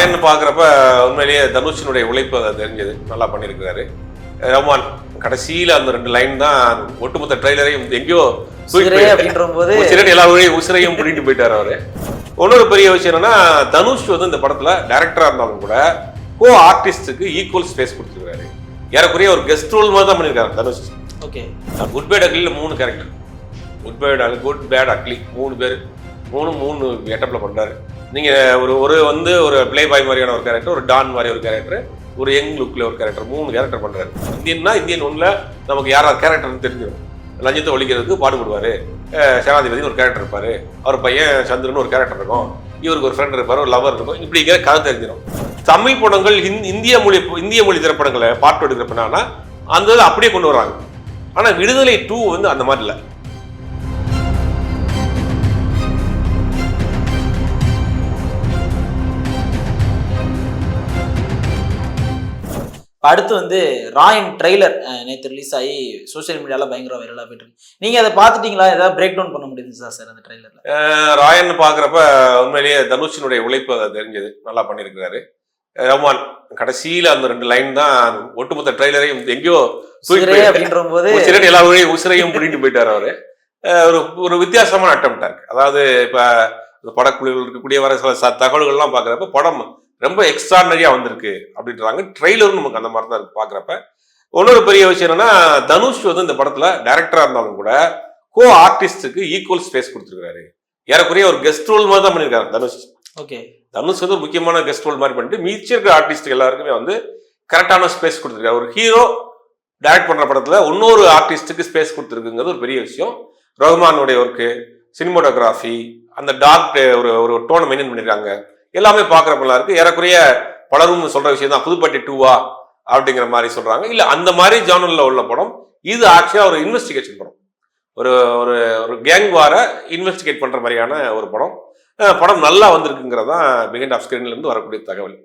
ராயன் பார்க்குறப்ப உண்மையிலேயே தனுஷினுடைய உழைப்பு அதை தெரிஞ்சது. நல்லா பண்ணியிருக்கிறாரு. ரஹ்மான் கடைசியில் அந்த ரெண்டு லைன் தான் ஒட்டுமொத்த ட்ரெய்லரையும் எங்கேயோ எல்லா உசிரையும் பிடிட்டு போயிட்டாரு அவரு. இன்னொரு பெரிய விஷயம் என்னன்னா தனுஷ் வந்து இந்த படத்துல டைரக்டரா இருந்தாலும் கூட கோ ஆர்டிஸ்டுக்கு ஈக்குவல் ஸ்பேஸ் கொடுத்துருக்காரு ஏறக்குறைய ஒரு கெஸ்ட் ரோல் மாதிரி தான் பண்ணியிருக்காரு தனுஷ். ஓகே குட் பேட் அக்லியில் மூணு character good bad good bad ugly மூணு பேர். மூணு மூணு கெட்டப்பில் பண்ணுறாரு நீங்கள் ஒரு ஒரு வந்து ஒரு ப்ளே பாய் மாதிரியான ஒரு கேரக்டர் ஒரு டான் மாதிரி ஒரு கேரக்டர் ஒரு யங் லுக்கில் ஒரு கேரக்டர் மூணு கேரக்டர் பண்ணுறாரு இந்தியன்னா இந்தியன் ஒன்றில் நமக்கு யாராவது கேரக்டர்னு தெரிஞ்சிடும் லஞ்சத்தை ஒழிக்கிறதுக்கு பாடுபடுவார். சேனாதிபதினு ஒரு கேரக்டர் இருப்பார். அவர் பையன் சந்திரன் ஒரு கேரக்டர் இருக்கும். இவருக்கு ஒரு ஃப்ரெண்ட் இருப்பார் ஒரு லவர் இருக்கும். இப்படிங்கிற கதை தெரிஞ்சிடும் தமிழ் படங்கள் இந்திய மொழி இந்திய மொழி திரைப்படங்களை பாட்டு எடுக்கிறப்பனா அந்த இதை அப்படியே கொண்டு வராங்க ஆனால் விடுதலை டூ வந்து அந்த மாதிரி இல்லை. அடுத்து வந்து ராயன் ட்ரெய்லர் நேற்று ரிலீஸ் ஆகி சோஷியல் மீடியால பயங்கர வைரலாக போயிட்டு இருக்கு. நீங்க அதை பார்த்துட்டீங்களா? ஏதாவது பிரேக் டவுன் பண்ண முடியுது சார் அந்த ட்ரெய்லர்ல ராயன் பார்க்குறப்ப உண்மையிலேயே தனுஷினுடைய உழைப்பு அதை தெரிஞ்சது. நல்லா பண்ணியிருக்கிறாரு. ரஹ்மான் கடைசியில் அந்த ரெண்டு லைன் தான் ஒட்டுமொத்த ட்ரெய்லரையும் எங்கேயோ அப்படின்ற போது எல்லா உயிரையும் உசிரையும் பிடிட்டு போயிட்டாரு அவரு. ஒரு ஒரு வித்தியாசமான அட்டம்ப்டா இருக்கு. அதாவது இப்ப இந்த படக்குழுவில் இருக்கக்கூடிய வர சில தகவல்கள்லாம் பார்க்குறப்ப படம் ரொம்ப எக்ஸ்ட்ரானரியா வந்திருக்கு அப்படின்றாங்க. ட்ரெய்லரும் நமக்கு அந்த மாதிரி தான் இருக்கு பார்க்குறப்ப. இன்னொரு பெரிய விஷயம் என்னன்னா தனுஷ் வந்து இந்த படத்துல டைரக்டரா இருந்தாலும் கூட கோ ஆர்டிஸ்டுக்கு ஈக்குவல் ஸ்பேஸ் கொடுத்துருக்காரு ஏறக்குறைய ஒரு கெஸ்ட் ரோல் மாதிரி தான் பண்ணியிருக்காரு தனுஷ். ஓகே. தனுஷ் வந்து முக்கியமான கெஸ்ட் ரோல் மாதிரி பண்ணிட்டு மீதி இருக்கிற ஆர்டிஸ்ட் எல்லாருக்குமே வந்து கரெக்டான ஸ்பேஸ் கொடுத்துருக்காரு. ஒரு ஹீரோ டைரக்ட் பண்ற படத்துல இன்னொரு ஆர்டிஸ்ட்டுக்கு ஸ்பேஸ் கொடுத்துருக்குங்கிறது ஒரு பெரிய விஷயம். ரஹ்மானுடைய ஒர்க்கு சினிமோட்டோகிராஃபி அந்த டார்க் ஒரு ஒரு டோனை மெயின்டைன் பண்ணியிருக்காங்க. எல்லாமே பார்க்குறப்பெல்லாம் இருக்குது ஏறக்குறைய பலரும் சொல்கிற விஷயம் தான் புதுப்பட்டி டூவா அப்படிங்கிற மாதிரி சொல்கிறாங்க இல்லை அந்த மாதிரி ஜானல்ல உள்ள படம் இது ஆக்சுவலாக ஒரு இன்வெஸ்டிகேஷன் படம். ஒரு ஒரு ஒரு கேங் வார இன்வெஸ்டிகேட் பண்ணுற மாதிரியான ஒரு படம். படம் நல்லா வந்திருக்குங்கிறது தான் ஆஃப் ஸ்க்ரீன்லேருந்து வரக்கூடிய தகவல்.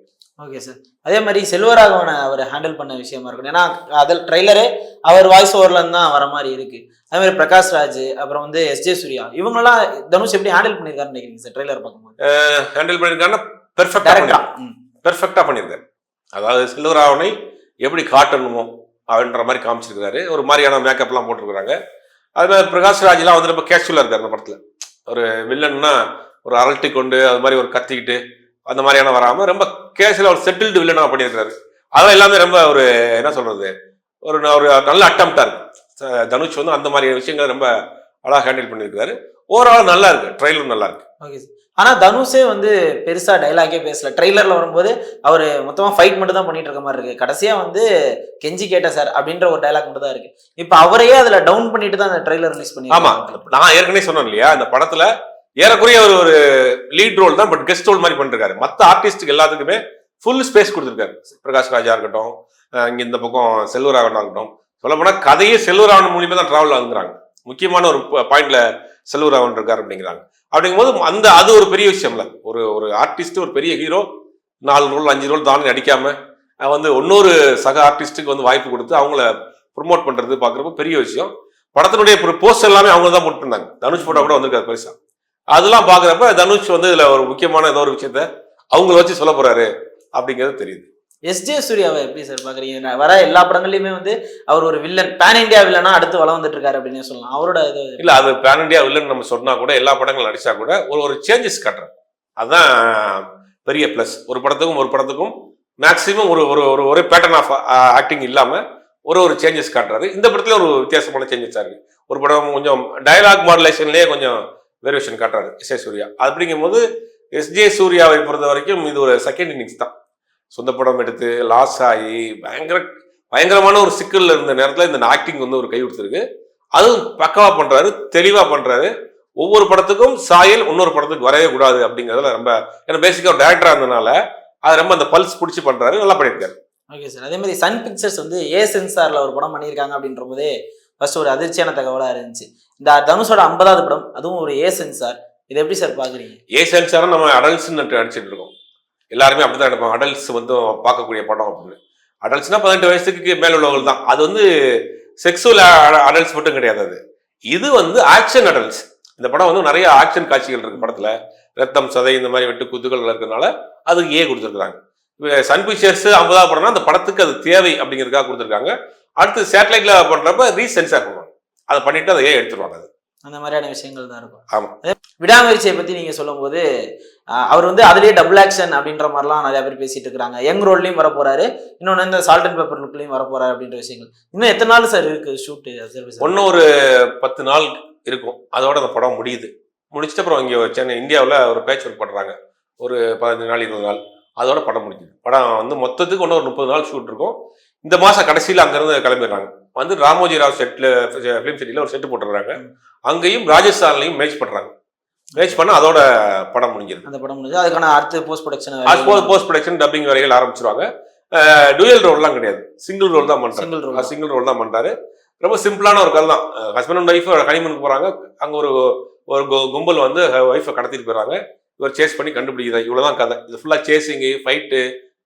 ஓகே சார் அதே மாதிரி செல்வராகவனை அவர் ஹேண்டில் பண்ண விஷயமா இருக்கணும் ஏன்னா அதில் ட்ரைலரே அவர் வாய்ஸ் ஓவர்ல தான் வர மாதிரி இருக்கு. அதே மாதிரி பிரகாஷ் ராஜ் அப்புறம் வந்து எஸ் ஜே சூர்யா இவங்கெல்லாம் தனுஷ் எப்படி ஹேண்டில் பண்ணியிருக்காருன்னு நினைக்கிறீங்க சார் ட்ரைலர் பார்க்கும்போது. ஹேண்டில் பண்ணியிருக்காங்கன்னா பெர்ஃபெக்டா டேரக்டா பெர்ஃபெக்டா பண்ணியிருக்காரு. அதாவது செல்வராவனை எப்படி காட்டணுமோ அப்படின்ற மாதிரி காமிச்சிருக்கிறாரு. ஒரு மாதிரியான மேக்கப்லாம் போட்டிருக்கிறாங்க. அது மாதிரி பிரகாஷ் ராஜ்லாம் வந்து ரொம்ப கேஷுவலாக இருக்காரு அந்த படத்தில். ஒரு வில்லன்னா ஒரு அரல்ட்டி கொண்டு அது மாதிரி ஒரு கத்திக்கிட்டு அந்த மாதிரியான வராமல் ரொம்ப கேஷுவலாக ஒரு செட்டில்டு வில்லனாக பண்ணியிருக்காரு அதெல்லாம் எல்லாமே ரொம்ப ஒரு என்ன சொல்றது ஒரு ஒரு நல்ல அட்டம்ப்டா இருக்கு. தனுஷ் வந்து அந்த மாதிரி விஷயங்களை ரொம்ப அழகாக ஹேண்டில் பண்ணியிருக்காரு ஓவரால் நல்லா இருக்கு ட்ரெயிலர் நல்லா இருக்கு. Okay sir. ஆனா தனுஷே வந்து பெருசா டைலாகே பேசல. ட்ரெய்லர்ல வரும்போது அவர் மொத்தமா ஃபைட் மட்டும் தான் பண்ணிட்டு இருக்க மாதிரி இருக்கு. கடைசியா வந்து கெஞ்சி கேட்ட சார் அப்படின்ற ஒரு டைலாக் மட்டும் தான் இருக்கு. இப்போ அவரையே அதுல டவுன் பண்ணிட்டு தான் அந்த ட்ரெய்லர் ரிலீஸ் பண்ணி ஆமா. நான் ஏற்கனவே சொன்னேன் இல்லையா இந்த படத்துல ஏறக்குறைய ஒரு ஒரு லீட் ரோல் தான் பட் கெஸ்ட் ரோல் மாதிரி பண்ணிருக்காரு. மற்ற ஆர்டிஸ்ட்டுக்கு எல்லாத்துக்குமே ஃபுல் ஸ்பேஸ் கொடுத்துருக்காரு. பிரகாஷ் ராஜா இருக்கட்டும் இங்க இந்த பக்கம் செல்வராகவன் இருக்கட்டும் சொல்லப்போனால் கதையே செல்வராகவன் மூலியமா தான் டிராவல் ஆகுங்கிறாங்க. முக்கியமான ஒரு பாயிண்ட்ல செல்வராகவன் இருக்காரு அப்படிங்கிறாங்க. அப்படிங்கும்போது அந்த அது ஒரு பெரிய விஷயம்ல. ஒரு ஒரு ஆர்டிஸ்ட் ஒரு பெரிய ஹீரோ நாலு ரோல் அஞ்சு ரோல் தானே நடிக்காம வந்து இன்னொரு சக ஆர்டிஸ்ட்டுக்கு வந்து வாய்ப்பு கொடுத்து அவங்கள ப்ரொமோட் பண்றது பாக்குறப்ப பெரிய விஷயம். படத்தினுடைய போஸ்ட் எல்லாமே அவங்க தான் போட்டுருந்தாங்க. தனுஷ் போட்டோ கூட வந்திருக்காரு பெருசா. அதெல்லாம் பாக்குறப்ப தனுஷ் வந்து இதுல ஒரு முக்கியமான ஏதோ ஒரு விஷயத்த அவங்கள வச்சு சொல்ல போறாரு அப்படிங்கிறது தெரியுது. எஸ் ஜே சூர்யாவை எப்படி சார் பாக்குறீங்க நான் வர எல்லா படங்கள்லயுமே வந்து அவர் ஒரு வில்லன் பேன் இந்தியா வில்லனா அடுத்து வளம் வந்துட்டு இருக்காரு அப்படின்னு சொல்லலாம். அவரோட இது இல்ல அது பேன் இண்டியா வில்லன் நம்ம சொன்னா கூட எல்லா படங்களும் நடிச்சா கூட ஒரு ஒரு சேஞ்சஸ் காட்டுறேன் அதுதான் பெரிய ப்ளஸ் ஒரு படத்துக்கும் ஒரு படத்துக்கும் மேக்சிமம் ஒரு ஒரு ஒரு ஒரே பேட்டர்ன் ஆஃப் ஆக்டிங் இல்லாம ஒரு ஒரு சேஞ்சஸ் காட்டுறாரு. இந்த படத்துல ஒரு வித்தியாசமான சேஞ்சஸா இருக்கு. ஒரு படம் கொஞ்சம் டயலாக் மாடுலேஷன்லயே கொஞ்சம் வேரியேஷன் காட்டுறாரு எஸ் ஏ சூர்யா. அப்படிங்கும்போது எஸ் ஜே சூர்யாவை பொறுத்த வரைக்கும் இது ஒரு செகண்ட் இன்னிங்ஸ் தான். சொந்த படம் எடுத்து லாஸ் ஆகி பயங்கர பயங்கரமான ஒரு சிக்கலில் இருந்த நேரத்தில் இந்த ஆக்டிங் வந்து ஒரு கை கொடுத்துருக்கு. அதுவும் பக்கவாக பண்ணுறாரு தெளிவாக பண்ணுறாரு ஒவ்வொரு படத்துக்கும் சாயல் இன்னொரு படத்துக்கு வரவே கூடாது அப்படிங்கறதுல ரொம்ப ஏன்னா பேசிக்காக ஒரு டேரக்டராக இருந்தனால அது ரொம்ப அந்த பல்ஸ் பிடிச்சி பண்ணுறாரு நல்லா பண்ணியிருக்காரு. ஓகே சார் அதே மாதிரி சன் பிக்சர்ஸ் வந்து ஏ சென்சாரில் ஒரு படம் பண்ணியிருக்காங்க அப்படின்ற போதே ஃபர்ஸ்ட் ஒரு அதிர்ச்சியான தகவலா இருந்துச்சு. இந்த தனுஷோட ஐம்பதாவது படம் அதுவும் ஒரு ஏ சென்சார் இதை எப்படி சார் பாக்குறீங்க ஏ சென்சாரம் நம்ம அடல்ட்ஸ் நடிச்சிட்டு இருக்கோம். எல்லாருமே அப்படிதான் எடுப்போம் அடல்ட்ஸ் வந்து பார்க்கக்கூடிய படம் அப்படின்னு. அடல்ட்ஸ்னா பதினெட்டு வயசுக்கு மேல உள்ளவர்கள் தான். அது வந்து செக்ஸுவல் அடல்ட்ஸ் மட்டும் கிடையாது அது. இது வந்து ஆக்ஷன் அடல்ட்ஸ் இந்த படம் வந்து நிறைய ஆக்ஷன் காட்சிகள் இருக்கு படத்துல. ரத்தம் சதை இந்த மாதிரி வெட்டு குத்துக்கள் இருக்கிறதுனால அதுக்கு ஏ கொடுத்துருக்காங்க இப்போ சன் பிக்சர்ஸ் ஐம்பதாவது படம்னா அந்த படத்துக்கு அது தேவை அப்படிங்கிறதுக்காக கொடுத்துருக்காங்க. அடுத்து சேட்டலைட்ல பண்றப்ப ரீசென்சார் பண்ணுவாங்க அதை பண்ணிட்டு அதை எடுத்துருவாங்க அது அந்த மாதிரியான விஷயங்கள் தான் இருக்கும். ஆமா. அதே விடாமுயற்சியை பத்தி நீங்க சொல்லும்போது அவர் வந்து அதுலயே டபுள் ஆக்ஷன் அப்படின்ற மாதிரிலாம் நிறைய பேர் பேசிட்டு இருக்காங்க யங் ரோட்லயும் வர போறாரு இன்னொன்னு இந்த சால்ட் அண்ட் பேப்பர் லுக்லயும் வர போறாரு அப்படின்ற விஷயங்கள். இன்னும் எத்தனை நாள் சார் இருக்கு ஷூட் ஒன்றும் ஒரு பத்து நாள் இருக்கும். அதோட அந்த படம் முடியுது. முடிச்சிட்டு அப்புறம் இங்கே சென்னை இந்தியாவில் ஒரு பேட்ச் ஒர்க் பண்ணுறாங்க ஒரு பதினஞ்சு நாள் இருபது நாள். அதோட படம் முடிஞ்சுது. படம் வந்து மொத்தத்துக்கு ஒன்று ஒரு முப்பது நாள் ஷூட் இருக்கும். இந்த மாதம் கடைசியில் அங்கேருந்து கிளம்பிடுறாங்க. வந்து ராமோஜி ராவ் செட்டில் ஃபிலிம் சிட்டியில் ஒரு செட்டு போட்டுடுறாங்க. அங்கேயும் ராஜஸ்தான்லையும் மேட்ச் பண்ணுறாங்க மேட்ச் பண்ண அதோட படம் முடிஞ்சிருது. அந்த படம் முடிஞ்சு அதுக்கான அடுத்து post production post production dubbing வரைகள் ஆரம்பிச்சிருவாங்க. டூயல் ரோல்லாம் கிடையாது. சிங்கிள் ரோல் தான் பண்ணுறாங்க சிங்கிள் ரோல் சிங்கிள் ரோல் தான் பண்றாரு. ரொம்ப சிம்பிளான ஒரு கதை தான். ஹஸ்பண்ட் அண்ட் ஒய்ஃப் ஹனிமூனுக்கு போறாங்க. அங்க ஒரு ஒரு கும்பல் வந்து ஒய்ஃபை கடத்திட்டு போயிடுறாங்க. இவர் சேஸ் பண்ணி கண்டுபிடிக்கிறார் இவ்வளவுதான் கதை. இது ஃபுல்லா chasing fight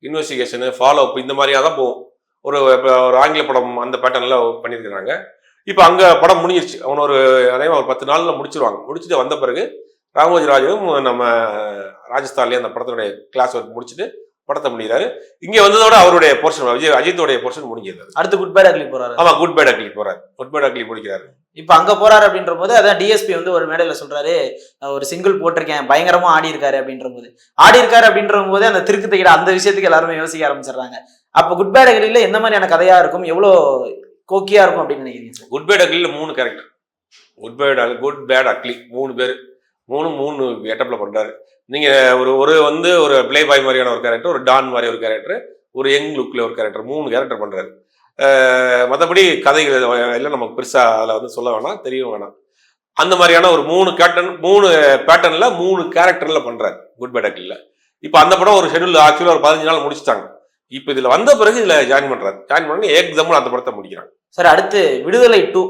investigation follow up இந்த மாதிரியா தான் போகும். ஒரு இப்ப ஒரு ஆங்கில படம் அந்த பேட்டர்ன்ல பண்ணியிருக்கிறாங்க. இப்போ அங்க படம் முடிஞ்சிருச்சு. அவன் ஒரு அதே ஒரு பத்து நாள்ல முடிச்சிருவாங்க. முடிச்சுட்டு வந்த பிறகு ராமோஜி ராஜுவும் நம்ம ராஜஸ்தான்லயே அந்த படத்தினுடைய கிளாஸ் ஒர்க் முடிச்சுட்டு படத்தை முடிகிறாரு இங்க வந்ததோட அவருடைய போர்ஷன் விஜய் அஜித்தோடைய போர்ஷன் முடிஞ்சிருது. அடுத்து குட் பை அக்லி போறாரு. ஆமா குட் பேட் அக்லி போறாரு. குட் பேட் அக்லி முடிக்கிறாரு. இப்ப அங்க போறாரு அப்படின்ற போது அதான் டிஎஸ்பி வந்து ஒரு மேடையில சொல்றாரு "நான் ஒரு சிங்கிள் போட்டிருக்கேன். பயங்கரமா ஆடி இருக்காரு அப்படின்ற போது ஆடி இருக்காரு அப்படின்ற போது அந்த திருக்கு தைக்கிற அந்த விஷயத்துக்கு எல்லாருமே யோசிக்க ஆரம்பிச்சிடுறாங்க. அப்போ குட் பேட் அகலியில் எந்த மாதிரியான கதையாக இருக்கும்? எவ்வளோ கோக்கியாக இருக்கும் அப்படின்னு நினைக்கிறீங்க சார்? குட் பேட் அகலியில் மூணு character good bad good bad ugly மூணு பேர். மூணு மூணு கேட்டப்பில் பண்ணுறாரு நீங்கள் ஒரு ஒரு வந்து ஒரு ப்ளே பாய் மாதிரியான ஒரு கேரக்டர் ஒரு டான் மாதிரி ஒரு கேரக்டர் ஒரு யங் லுக்கில் ஒரு கேரக்டர் மூணு கேரக்டர் பண்ணுறாரு மற்றபடி கதைகள் எல்லாம் நமக்கு பெருசாக அதில் வந்து சொல்ல வேணாம் தெரியவும் வேணாம். அந்த மாதிரியான ஒரு மூணு கேட்டன் மூணு பேட்டர்னில் மூணு கேரக்டரில் பண்ணுறாரு குட் பேட் அக்லியில் இப்போ அந்த படம் ஒரு ஷெடியூல் ஆக்சுவலாக ஒரு பதினஞ்சு நாள் முடிச்சுட்டாங்க. இப்போ இதுல வந்த பிறகு இதுல ஜாயின் பண்றாரு. ஜாயின் பண்ணி ஏக் அந்த படத்தை முடிக்கிறாங்க. சார் அடுத்து விடுதலை டூ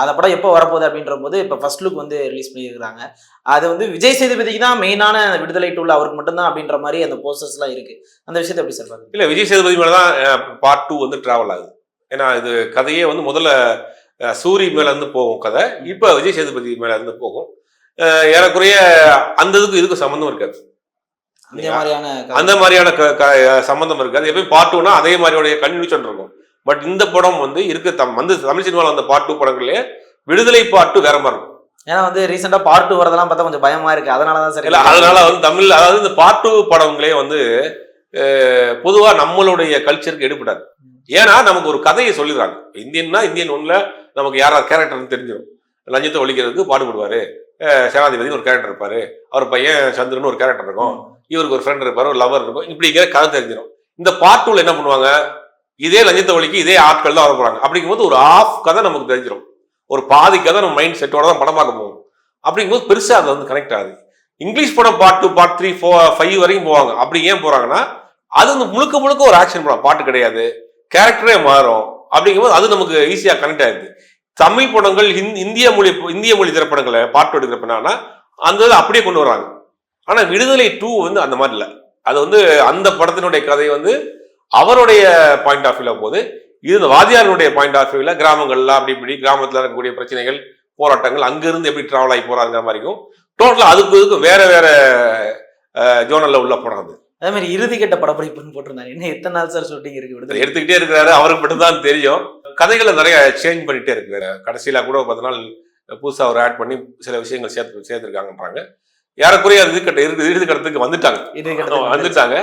அந்த படம் எப்போ வரப்போகுது அப்படின்ற போது இப்போ ஃபர்ஸ்ட் லுக் வந்து ரிலீஸ் பண்ணியிருக்காங்க அது வந்து விஜய் சேதுபதிக்கு தான் மெயினான விடுதலை டூல அவருக்கு மட்டும்தான் அப்படின்ற மாதிரி அந்த போஸ்டர்ஸ்லாம் இருக்கு. அந்த விஷயத்தை எப்படி சார் பாருங்க இல்ல விஜய் சேதுபதி மேல தான் பார்ட் டூ வந்து டிராவல் ஆகுது. ஏன்னா இது கதையே வந்து முதல்ல சூரி மேல இருந்து போகும் கதை. இப்போ விஜய் சேதுபதி மேல இருந்து போகும். ஏறக்குறைய அந்த இதுக்கு இதுக்கு சம்மந்தம் இருக்காது. அந்த மாதிரியான சம்மந்தம் இருக்காது எப்பயும் பார்ட் டூனா அதே மாதிரியோடைய கன்வியூஷன் இருக்கும். பட் இந்த படம் வந்து இருக்க. தம் வந்து தமிழ் சினிமாவில் வந்த பார்ட் டூ படங்களே விடுதலை பார்ட் டூ வேற மாதிரி இருக்கும். ஏன்னா வந்து ரீசெண்டா பார்ட் டூ வரதெல்லாம் பார்த்தா கொஞ்சம் பயமா இருக்கு. அதனால தான் சார். இல்ல அதனால வந்து தமிழ் அதாவது இந்த பார்ட் டூ படங்களே வந்து அஹ், பொதுவா நம்மளுடைய கல்ச்சருக்கு எடுபடாது. ஏன்னா நமக்கு ஒரு கதையை சொல்லிடுறாங்க. இந்தியன்னா இந்தியன் ஒன்ல நமக்கு யாரா கேரக்டர்னு தெரிஞ்சிடும் லஞ்சத்தை ஒழிக்கிறதுக்கு பாடுபடுவாரு. அஹ், சேனாதிபதினு ஒரு கேரக்டர் இருப்பாரு. அவர் பையன் சந்திரன் ஒரு கேரக்டர் இருக்கும். இவருக்கு ஒரு ஃப்ரெண்ட் இருப்பார் ஒரு லவர் இருக்கும் இப்படிங்கிற கதை தெரிஞ்சிடும் இந்த பார்ட் டூல என்ன பண்ணுவாங்க? இதே லஞ்சத்தை ஒழிக்கு இதே ஆட்கள் தான் வர போறாங்க அப்படிங்கும்போது ஒரு ஆஃப் கதை நமக்கு தெரிஞ்சிடும் ஒரு பாதி கதை நம்ம மைண்ட் செட்டோட தான் படம் பார்க்க போகும் அப்படிங்கும்போது பெருசா அது வந்து கனெக்ட் ஆகுது. இங்கிலீஷ் படம் part two part three four five வரைக்கும் போவாங்க. அப்படி ஏன் போறாங்கன்னா அது வந்து முழுக்க முழுக்க ஒரு ஆக்ஷன் படம். பாட்டு கிடையாது. கேரக்டரே மாறும். அப்படிங்கும்போது அது நமக்கு ஈஸியாக கனெக்ட் ஆயிடுது. தமிழ் படங்கள் இந்திய மொழி இந்திய மொழி திரைப்படங்களை பாட்டு எடுக்கிறப்பனா அந்த இதை அப்படியே கொண்டு வர்றாங்க. ஆனா விடுதலை டூ வந்து அந்த மாதிரி இல்லை. அது வந்து அந்த படத்தினுடைய கதை வந்து அவருடைய பாயிண்ட் ஆஃப் வியூல போகுது. இது இந்த வாதியாருடைய பாயிண்ட் ஆஃப் வியூல கிராமங்கள்ல அப்படி இப்படி கிராமத்துல இருக்கக்கூடிய பிரச்சனைகள் போராட்டங்கள் அங்கிருந்து எப்படி டிராவல் ஆகி போறாங்கிற மாதிரிக்கும் டோட்டலா அதுக்கு இதுக்கு வேற வேற ஜோனல்ல உள்ள படம் அது. அதே மாதிரி இறுதி கட்ட படப்பிடிப்புன்னு போட்டிருந்தாரு. என்ன எத்தனை நாள் சார் ஷூட்டிங் இருக்கு விடுதலை? எடுத்துக்கிட்டே இருக்கிறாரு. அவருக்கு மட்டும்தான் தெரியும். கதைகளை நிறைய சேஞ்ச் பண்ணிட்டே இருக்கிறாரு. கடைசியில கூட பத்து நாள் புதுசா ஒரு ஆட் பண்ணி சில விஷயங்கள் சேர்த்து சேர்த்துருக்காங்கன்றாங்க. ஏறக்குறைய இறுதி கட்ட இறுதி இறுதி கட்டத்துக்கு வந்துட்டாங்க. வந்துட்டாங்க.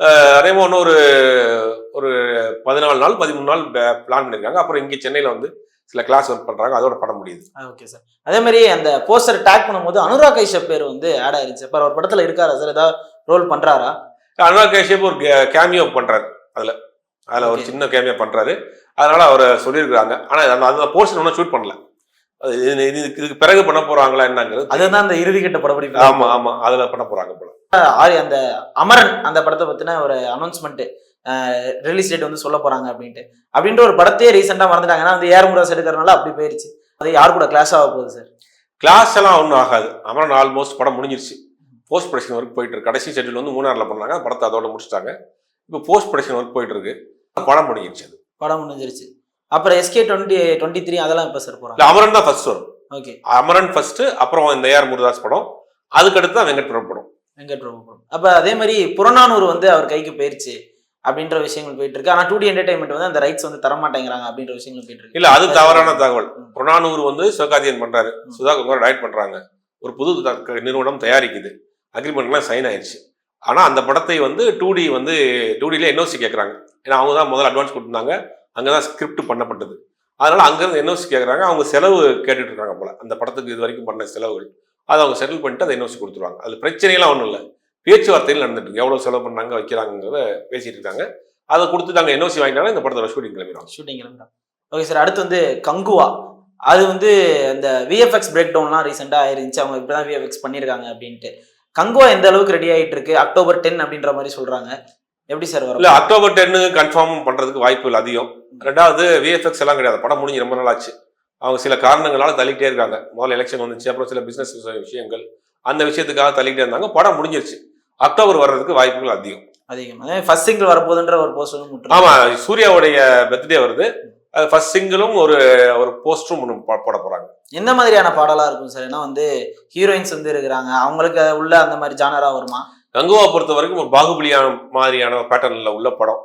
அஹ் அதே மாதிரி இன்னும் ஒரு ஒரு பதினாலு நாள் பதிமூணு நாள் பிளான் பண்ணியிருக்காங்க அப்புறம் இங்கே சென்னையில் வந்து சில கிளாஸ் ஒர்க் பண்ணுறாங்க அதோட படம் முடியுது. ஓகே சார் அதே மாதிரி அந்த போஸ்டர் டேக் பண்ணும்போது அனுராக் கைஷப் பேர் வந்து ஆட் ஆயிருச்சு. அப்ப அவர் படத்துல இருக்காரா சார் ஏதாவது ரோல் பண்றாரா? அனுராக் கஷ்யப் ஒரு கேமியோ பண்ணுறாரு அதில். அதில் ஒரு. சின்ன கேமியோ பண்ணுறாரு அதனால அவர் சொல்லியிருக்காங்க ஆனால் அந்த அந்த போர்ஷன் ஒன்றும் ஷூட் பண்ணல. அது இதுக்கு பிறகு பண்ண போறாங்களா என்னங்கிறது அதுதான் அந்த இறுதி கட்ட படப்பிடிப்பு. ஆமா ஆமா அதுல பண்ண போறாங்க போல. ஆரி அந்த அமரன் அந்த படத்தை பத்தின ஒரு அனௌன்ஸ்மெண்ட் ரிலீஸ் டேட் வந்து சொல்ல போறாங்க அப்படின்ட்டு. அப்படின்ற ஒரு படத்தையே ரீசெண்டா மறந்துட்டாங்க. ஏன்னா வந்து ஏர் முராஸ் எடுக்கிறதுனால அப்படி போயிருச்சு. அது யார் கூட கிளாஷ் ஆக போகுது சார் கிளாஸ் எல்லாம் ஒன்றும் ஆகாது. அமரன் ஆல்மோஸ்ட் படம் முடிஞ்சிருச்சு. போஸ்ட் ப்ரொடக்ஷன் ஒர்க் போயிட்டு இருக்கு. கடைசி ஷெட்யூல் வந்து மூணாறுல பண்ணாங்க. படத்தை அதோட முடிச்சிட்டாங்க. இப்போ போஸ்ட் ப்ரொடக்ஷன் ஒர்க் போயிட்டு இருக்கு. படம் முடிஞ்சிருச்சு அது. படம் முடிஞ்சிருச்சு. அப்புறம் எஸ்கே டுவெண்ட்டி டுவெண்ட்டி த்ரீ அதெல்லாம் இப்போ சார் இல்ல அமரன் தான் ஃபர்ஸ்ட் வரும் ஓகே அமரன் ஃபர்ஸ்ட் அப்புறம் இந்த ஏஆர் முருதாஸ் படம். அதுக்கடுத்து தான் வெங்கட் பிரபு படம். வெங்கட் பிரபு படம். அப்ப அதே மாதிரி புறநானூறு வந்து அவர் கைக்கு போயிருச்சு அப்படின்ற விஷயங்கள் போயிட்டு இருக்கு. ஆனா டூ டி என்டர்டைன்மெண்ட் வந்து அந்த ரைட்ஸ் வந்து தரமாட்டேங்கிறாங்க அப்படின்ற விஷயங்கள் போயிட்டு இருக்கு. இல்ல அது தவறான தகவல். புறநானூறு வந்து சிவகார்த்தியன் பண்றாரு. சுதா குமார் டைரக்ட் பண்றாங்க. ஒரு புது நிறுவனம் தயாரிக்குது. அக்ரிமெண்ட்லாம் சைன் ஆயிடுச்சு ஆனா அந்த படத்தை வந்து டூ டி வந்து டூ டில என்ஓசி கேட்குறாங்க ஏன்னா அவங்க தான் முதல்ல அட்வான்ஸ் கொடுத்துருந்தாங்க. அங்கே தான் ஸ்கிரிப்ட் பண்ணப்பட்டது. அதனால் அங்கேருந்து என்ஓசி கேட்குறாங்க அவங்க செலவு கேட்டுட்டு இருக்காங்க போல. அந்த படத்துக்கு இது வரைக்கும் பண்ண செலவுகள். அதை அவங்க செட்டில் பண்ணிட்டு அதை என்ஓசி கொடுத்துருவாங்க. அது பிரச்சனையெல்லாம் ஒன்றும் இல்லை. பேச்சுவார்த்தையில் நடந்துட்டு எவ்வளோ செலவு பண்ணாங்க வைக்கிறாங்கிறத பேசிட்டு இருக்காங்க. அதை கொடுத்துட்டாங்க என்ஓசி வாங்கினாலும் இந்த படத்தோட ஷூட்டிங் கிளம்பிடுவாங்க. ஷூட்டிங் ஓகே சார் அடுத்து வந்து கங்குவா. அது வந்து அந்த விஎஃப்எக்ஸ் பிரேக் டவுன்லாம் ரீசெண்டாக இருந்துச்சு அவங்க இப்படி தான் விஎஃப்எக்ஸ் பண்ணியிருக்காங்க அப்படின்ட்டு. கங்குவா எந்த அளவுக்கு ரெடி ஆகிட்டு இருக்கு? அக்டோபர் டென் அப்படின்ற மாதிரி சொல்கிறாங்க எப்படி சார் இல்ல வரும் அக்டோபர் டென்னு கன்ஃபார்ம் பண்றதுக்கு வாய்ப்புகள் அதிகம். ரெண்டாவது விஎஃப்எக்ஸ் எல்லாம் கிடையாது. படம் முடிஞ்சு ரொம்ப நாள் ஆச்சு. அவங்க சில காரணங்களால தள்ளிட்டே இருக்காங்க. முதல்ல எலெக்ஷன் வந்துச்சு அப்புறம் சில பிசினஸ் விஷயங்கள். அந்த விஷயத்துக்காக தள்ளிட்டே இருந்தாங்க. படம் முடிஞ்சிருச்சு. அக்டோபர் வர்றதுக்கு வாய்ப்புகள் அதிகம். அதிகம். அதே ஃபர்ஸ்ட் சிங்கிள் வரப்போகுதுன்ற ஒரு போஸ்டரும் ஆமா சூர்யாவுடைய பர்த்டே வருது. ஃபர்ஸ்ட் சிங்கிளும் ஒரு ஒரு போஸ்டரும் ஒன்று போட போறாங்க. எந்த மாதிரியான பாடலா இருக்கும் சார்? ஏன்னா வந்து ஹீரோயின்ஸ் வந்து இருக்கிறாங்க. அவங்களுக்கு உள்ள அந்த மாதிரி ஜானரா வருமா? கங்குவா பொறுத்த வரைக்கும் ஒரு பாகுபலியான மாதிரியான பேட்டர்ன்ல உள்ள படம்.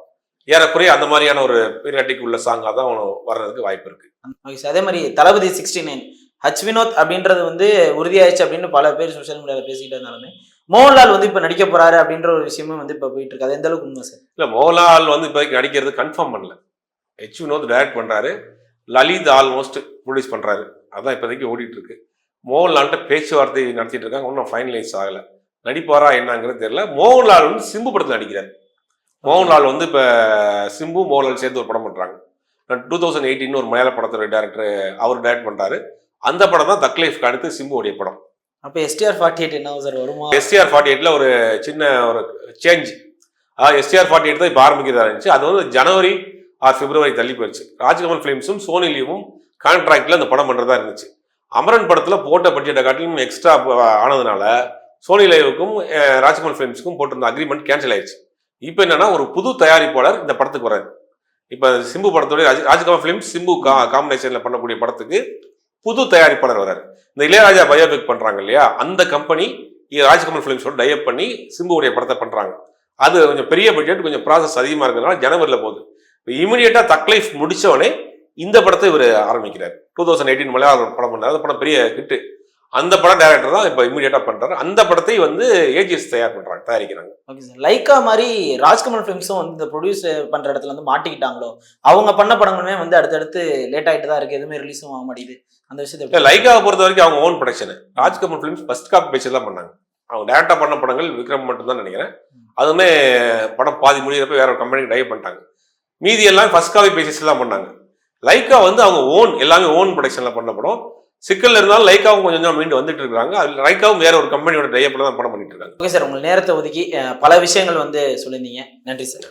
ஏறக்குறைய அந்த மாதிரியான ஒரு பீரியாட்டிக் உள்ள சாங்காக தான் வர்றதுக்கு வாய்ப்பு இருக்கு. ஓகே சார் அதே மாதிரி Thalapathy sixty nine H Vinoth அப்படின்றது வந்து உறுதியாயிடுச்சு அப்படின்னு பல பேர் சோஷியல் மீடியாவில் பேசிக்கிட்டு இருந்தாலுமே மோகன்லால் வந்து இப்போ நடிக்க போறாரு அப்படின்ற ஒரு விஷயமும் வந்து இப்போ போயிட்டு இருக்கு. அது எந்த அளவுக்கு உண்மை சார் இல்ல மோகன்லால் வந்து இப்போதைக்கு நடிக்கிறது கன்ஃபார்ம் பண்ணல. ஹெச் வினோத் டைரக்ட் பண்றாரு. லலித் ஆல்மோஸ்ட் ப்ரொடியூஸ் பண்றாரு. அதான் இப்போதைக்கு ஓடிட்டு இருக்கு. மோகன்லால்கிட்ட பேச்சுவார்த்தை நடத்திட்டு இருக்காங்க. ஒன்றும் ஃபைனலைஸ் ஆகல. நடிப்பாரா என்னங்கிறது தெரியல. மோகன்லால் வந்து சிம்பு படத்தில் நடிக்கிறார். மோகன்லால் வந்து இப்போ சிம்பு மோகன்லால் சேர்ந்து ஒரு படம் பண்றாங்க. டூ தௌசண்ட் எயிட்டின் ஒரு மலையாள படத்தோட டேரக்டர் அவர் டைரக்ட் பண்றாரு. அந்த படம் தான் தக் லைஃப்க்கு அடுத்து சிம்புவோடைய படம். அப்போ எஸ்டிஆர் ஃபார்ட்டி எயிட் என்ன சார் வருமா? எஸ்டிஆர் ஃபார்ட்டி எயிட்ல ஒரு சின்ன ஒரு சேஞ்ச் அதாவது எஸ்டிஆர் ஃபார்ட்டி எயிட் தான் இப்போ ஆரம்பிக்கிறதா இருந்துச்சு. அது வந்து ஜனவரி ஆர் பிப்ரவரி தள்ளி போயிடுச்சு ராஜ்கமல் ஃபிலிம்ஸும் சோனி லீவும் கான்ட்ராக்ட்ல அந்த படம் பண்றதா இருந்துச்சு. அமரன் படத்துல போட்ட பட்ஜெட்டை காட்டிலும் எக்ஸ்ட்ரா ஆனதுனால சோனி லைவுக்கும் ராஜ்குமார் ஃபிலிம்ஸுக்கும் போட்டிருந்த அக்ரிமெண்ட் கேன்சல் ஆயிடுச்சு. இப்போ என்னன்னா ஒரு புது தயாரிப்பாளர் இந்த படத்துக்கு வராரு இப்போ சிம்பு படத்தோட ராஜ் ராஜ்குமார் ஃபிலிம்ஸ் சிம்பு கா காம்பினேஷனில் பண்ணக்கூடிய படத்துக்கு புது தயாரிப்பாளர் வராரு இந்த இளையராஜா பயோபிக் பண்ணுறாங்க இல்லையா? அந்த கம்பெனி ராஜ்குமார் ஃபிலிம்ஸோட டைப் பண்ணி சிம்புவுடைய படத்தை பண்ணுறாங்க அது கொஞ்சம் பெரிய பட்ஜெட் கொஞ்சம் ப்ராசஸ் அதிகமாக இருக்கிறதுனால ஜனவரியில் போகுது. இப்போ இமீடியட்டா தக் லைஃப் முடித்தவொடனே இந்த படத்தை இவர் ஆரம்பிக்கிறார். டூ தௌசண்ட் எயிட்டீன் மலையாள படம் பண்ணார். அந்த படம் பெரிய ஹிட்டு அந்த படம் டைரக்டர் தான் இப்போ இமீடியட்டா பண்றாரு. அந்த படத்தை வந்து ஏஜிஎஸ் தயார் பண்றாங்க தயாரிக்கிறாங்க. Okay sir. லைக்கா மாதிரி ராஜ்கமல் ஃபிலிம்ஸும் வந்து இந்த ப்ரொடியூஸ் பண்ற இடத்துல வந்து மாட்டிக்கிட்டாங்களோ? அவங்க பண்ண படங்களுமே வந்து அடுத்தடுத்து லேட் ஆயிட்டு தான் இருக்கு. எதுவுமே ரிலீஸும் ஆக மாட்டேங்குது. அந்த விஷயத்தை லைக்காவை பொறுத்த வரைக்கும் அவங்க own production Rajkamal films first copy பேச்சு தான் பண்ணாங்க. அவங்க டேரக்டா பண்ண படங்கள் விக்ரம் மட்டும் தான் நினைக்கிறேன். அதுவுமே படம் பாதி முடியிறப்ப வேற ஒரு கம்பெனிக்கு டைப் பண்ணிட்டாங்க. மீதி எல்லாம் ஃபர்ஸ்ட் காப்பி பேசிஸ் தான் பண்ணாங்க. லைக்கா வந்து அவங்க ஓன் எல்லாமே ஓன் ப்ரொடக்ஷன்ல பண்ண படம். சிக்கல் இருந்தாலும் லைக்காவும் கொஞ்சம் கொஞ்சம் மீண்டு வந்துட்டு இருக்காங்க. அதில் லைக்காவும் வேற ஒரு கம்பெனியோட டைப்ல தான் படம் பண்ணிட்டு இருக்காங்க. ஓகே சார் உங்கள் நேரத்தை ஒதுக்கி பல விஷயங்கள் வந்து சொல்லியிருந்தீங்க. நன்றி சார்.